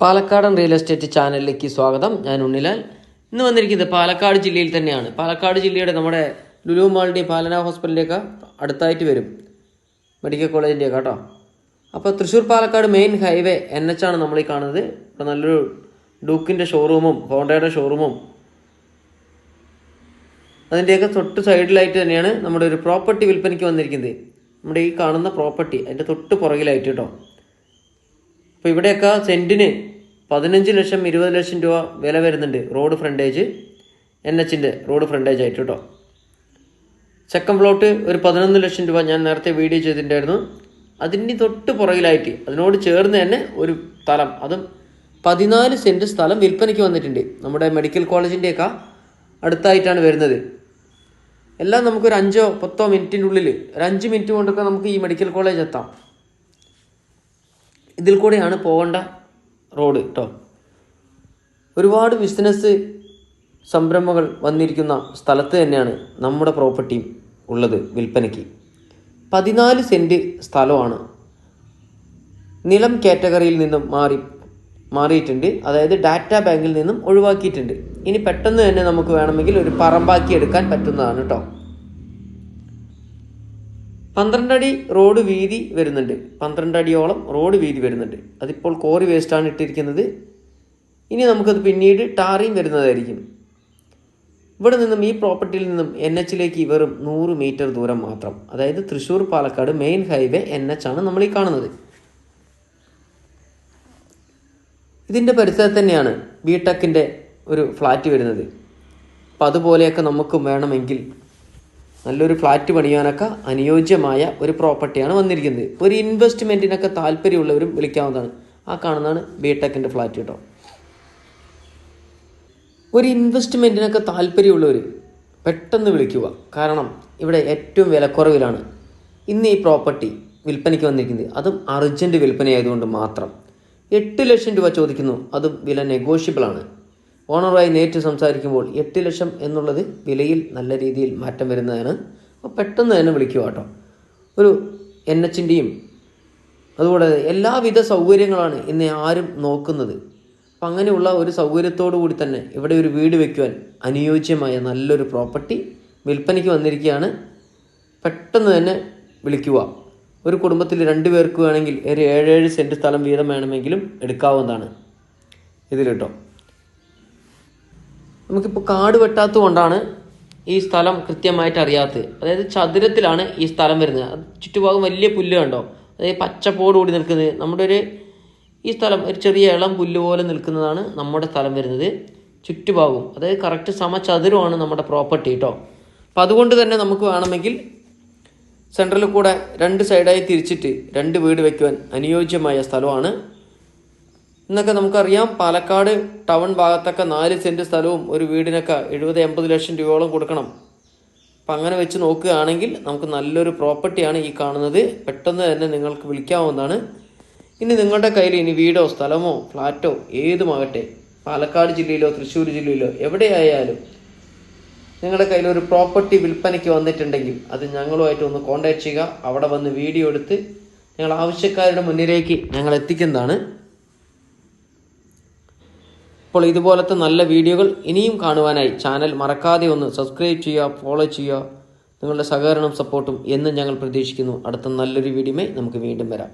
പാലക്കാടൻ real estate ചാനലിലേക്ക് സ്വാഗതം. ഞാൻ ഉണ്ണിലാൽ. ഇന്ന് വന്നിരിക്കുന്നത് പാലക്കാട് ജില്ലയിൽ തന്നെയാണ്. പാലക്കാട് ജില്ലയുടെ നമ്മുടെ ലുലു മാളിന്റെയും പാലന ഹോസ്പിറ്റലിലേക്ക് അടുത്തായിട്ട് വരും. മെഡിക്കൽ കോളേജിന്റെയൊക്കെ കേട്ടോ. അപ്പോൾ Thrissur Palakkad main highway N H ആണ് നമ്മൾ ഈ കാണുന്നത്. ഇവിടെ നല്ലൊരു ഡൂക്കിന്റെ ഷോറൂമും ഹോണ്ടയുടെ ഷോറൂമും അതിന്റെയൊക്കെ തൊട്ട് സൈഡിലായിട്ട് തന്നെയാണ് നമ്മുടെ ഒരു പ്രോപ്പർട്ടി വിൽപ്പനയ്ക്ക് വന്നിരിക്കുന്നത്. നമ്മുടെ ഈ കാണുന്ന പ്രോപ്പർട്ടി അതിന്റെ തൊട്ട് പുറകിലായിട്ട് കേട്ടോ. അപ്പോൾ ഇവിടെയൊക്കെ സെന്റിന് പതിനഞ്ച് ലക്ഷം ഇരുപത് ലക്ഷം രൂപ വില വരുന്നുണ്ട് റോഡ് ഫ്രണ്ടേജ് എൻ എച്ചിന്റെ റോഡ് ഫ്രണ്ടേജ് ആയിട്ട് കേട്ടോ. സെക്കൻഡ് പ്ലോട്ട് ഒരു പതിനൊന്ന് ലക്ഷം രൂപ ഞാൻ നേരത്തെ വീഡിയോ ചെയ്തിട്ടുണ്ടായിരുന്നു. അതിന്റെ തൊട്ട് പുറകിലായിട്ട് അതിനോട് ചേർന്ന് തന്നെ ഒരു സ്ഥലം അതും പതിനാല് സെന്റ് സ്ഥലം വിൽപ്പനയ്ക്ക് വന്നിട്ടുണ്ട്. നമ്മുടെ മെഡിക്കൽ കോളേജിന്റെയൊക്കെ അടുത്തായിട്ടാണ് വരുന്നത്. എല്ലാം നമുക്കൊരു അഞ്ചോ പത്തോ മിനിറ്റിന്റെ ഉള്ളിൽ ഒരു അഞ്ച് മിനിറ്റ് കൊണ്ടൊക്കെ നമുക്ക് ഈ മെഡിക്കൽ കോളേജ് എത്താം. ഇതിൽ കൂടെയാണ് പോകേണ്ട റോഡ് കേട്ടോ ഒരുപാട് ബിസിനസ് സംരംഭങ്ങൾ വന്നിരിക്കുന്ന സ്ഥലത്ത് തന്നെയാണ് നമ്മുടെ പ്രോപ്പർട്ടിയും ഉള്ളത് വിൽപ്പനയ്ക്ക്. പതിനാല് സെന്റ് സ്ഥലമാണ്. നിലം കാറ്റഗറിയിൽ നിന്നും മാറി മാറിയിട്ടുണ്ട്. അതായത് ഡാറ്റ ബാങ്കിൽ നിന്നും ഒഴിവാക്കിയിട്ടുണ്ട്. ഇനി പെട്ടെന്ന് തന്നെ നമുക്ക് വേണമെങ്കിൽ ഒരു പറമ്പാക്കി എടുക്കാൻ പറ്റുന്നതാണ് കേട്ടോ പന്ത്രണ്ടടി റോഡ് വീതി വരുന്നുണ്ട്. പന്ത്രണ്ടടിയോളം റോഡ് വീതി വരുന്നുണ്ട്. അതിപ്പോൾ കോറി വേസ്റ്റാണ് ഇട്ടിരിക്കുന്നത്. ഇനി നമുക്കത് പിന്നീട് ടാറിയും വരുന്നതായിരിക്കും. ഇവിടെ നിന്നും ഈ പ്രോപ്പർട്ടിയിൽ നിന്നും എൻ എച്ചിലേക്ക് വെറും നൂറ് മീറ്റർ ദൂരം മാത്രം. അതായത് Thrissur Palakkad main highway N H ആണ് നമ്മൾ ഈ കാണുന്നത്. ഇതിന്റെ പരിസരത്ത് തന്നെയാണ് ബി ടെക്കിന്റെ ഒരു ഫ്ലാറ്റ് വരുന്നത്. അപ്പം അതുപോലെയൊക്കെ നമുക്കും വേണമെങ്കിൽ നല്ലൊരു ഫ്ലാറ്റ് പണിയാനൊക്കെ അനുയോജ്യമായ ഒരു പ്രോപ്പർട്ടിയാണ് വന്നിരിക്കുന്നത്. ഒരു ഇൻവെസ്റ്റ്മെന്റിനൊക്കെ താല്പര്യമുള്ളവരും വിളിക്കാവുന്നതാണ്. ആ കാണുന്നതാണ് ബി ടെക്കിന്റെ ഫ്ലാറ്റ് കേട്ടോ ഒരു ഇൻവെസ്റ്റ്മെന്റിനൊക്കെ താല്പര്യമുള്ളവർ പെട്ടെന്ന് വിളിക്കുക. കാരണം ഇവിടെ ഏറ്റവും വിലക്കുറവിലാണ് ഇന്ന് ഈ പ്രോപ്പർട്ടി വിൽപ്പനയ്ക്ക് വന്നിരിക്കുന്നത്. അതും അർജന്റ് വിൽപ്പനയായതുകൊണ്ട് മാത്രം. എട്ട് ലക്ഷം രൂപ ചോദിക്കുന്നു. അതും വില നെഗോഷ്യബിൾ ആണ്. ഓണറുമായി നേരിട്ട് സംസാരിക്കുമ്പോൾ എട്ട് ലക്ഷം എന്നുള്ളത് വിലയിൽ നല്ല രീതിയിൽ മാറ്റം വരുന്നതാണ്. അപ്പോൾ പെട്ടെന്ന് തന്നെ വിളിക്കുക കേട്ടോ. ഒരു എൻ എച്ചിന്റെയും അതുപോലെ എല്ലാവിധ സൗകര്യങ്ങളാണ് ഇന്ന് ആരും നോക്കുന്നത്. അപ്പം അങ്ങനെയുള്ള ഒരു സൗകര്യത്തോടു കൂടി തന്നെ ഇവിടെ ഒരു വീട് വയ്ക്കുവാൻ അനുയോജ്യമായ നല്ലൊരു പ്രോപ്പർട്ടി വിൽപ്പനയ്ക്ക് വന്നിരിക്കുകയാണ്. പെട്ടെന്ന് തന്നെ വിളിക്കുക. ഒരു കുടുംബത്തിൽ രണ്ട് പേർക്ക് വേണമെങ്കിൽ ഒരു ഏഴേഴ് സെന്റ് സ്ഥലം വീതം വേണമെങ്കിലും എടുക്കാവുന്നതാണ്. ഇതിൽ കേട്ടോ. നമുക്കിപ്പോൾ കാട് വെട്ടാത്തത് കൊണ്ടാണ് ഈ സ്ഥലം കൃത്യമായിട്ട് അറിയാത്തത് അതായത് ചതുരത്തിലാണ് ഈ സ്ഥലം വരുന്നത്. ചുറ്റുഭാഗം വലിയ പുല്ല് കണ്ടോ? അതായത് പച്ചപ്പോടുകൂടി നിൽക്കുന്നത്. നമ്മുടെ ഒരു ഈ സ്ഥലം ഒരു ചെറിയ ഇളം പുല്ല് പോലെ നിൽക്കുന്നതാണ് നമ്മുടെ സ്ഥലം വരുന്നത്. ചുറ്റുഭാഗവും. അതായത് കറക്റ്റ് സമചതുരമാണ് നമ്മുടെ പ്രോപ്പർട്ടി കേട്ടോ അപ്പം അതുകൊണ്ട് തന്നെ നമുക്ക് വേണമെങ്കിൽ സെൻട്രലിൽ കൂടെ രണ്ട് സൈഡായി തിരിച്ചിട്ട് രണ്ട് വീട് വയ്ക്കുവാൻ അനുയോജ്യമായ സ്ഥലമാണ് ഇന്നൊക്കെ നമുക്കറിയാം പാലക്കാട് ടൗൺ ഭാഗത്തൊക്കെ നാല് സെന്റ് സ്ഥലവും ഒരു വീടിനൊക്കെ എഴുപത് എൺപത് ലക്ഷം രൂപയോളം കൊടുക്കണം. അപ്പം അങ്ങനെ വെച്ച് നോക്കുകയാണെങ്കിൽ നമുക്ക് നല്ലൊരു പ്രോപ്പർട്ടിയാണ് ഈ കാണുന്നത്. പെട്ടെന്ന് തന്നെ നിങ്ങൾക്ക് വിളിക്കാവുന്നതാണ്. ഇനി നിങ്ങളുടെ കയ്യിൽ ഇനി വീടോ സ്ഥലമോ ഫ്ലാറ്റോ ഏതുമാകട്ടെ പാലക്കാട് ജില്ലയിലോ തൃശ്ശൂർ ജില്ലയിലോ എവിടെയായാലും നിങ്ങളുടെ കയ്യിൽ ഒരു പ്രോപ്പർട്ടി വിൽപ്പനയ്ക്ക് വന്നിട്ടുണ്ടെങ്കിൽ അത് ഞങ്ങളുമായിട്ട് ഒന്ന് കോൺടാക്ട് ചെയ്യുക. അവിടെ വന്ന് വീഡിയോ എടുത്ത് ഞങ്ങൾ ആവശ്യക്കാരുടെ മുന്നിലേക്ക് ഞങ്ങൾ എത്തിക്കുന്നതാണ്. അപ്പോൾ ഇതുപോലത്തെ നല്ല വീഡിയോകൾ ഇനിയും കാണുവാനായി ചാനൽ മറക്കാതെ ഒന്ന് സബ്സ്ക്രൈബ് ചെയ്യുക ഫോളോ ചെയ്യുക. നിങ്ങളുടെ സഹകരണം സപ്പോർട്ടും എന്നും ഞങ്ങൾ പ്രതീക്ഷിക്കുന്നു. അടുത്ത നല്ലൊരു വീഡിയോമേ നമുക്ക് വീണ്ടും വരാം.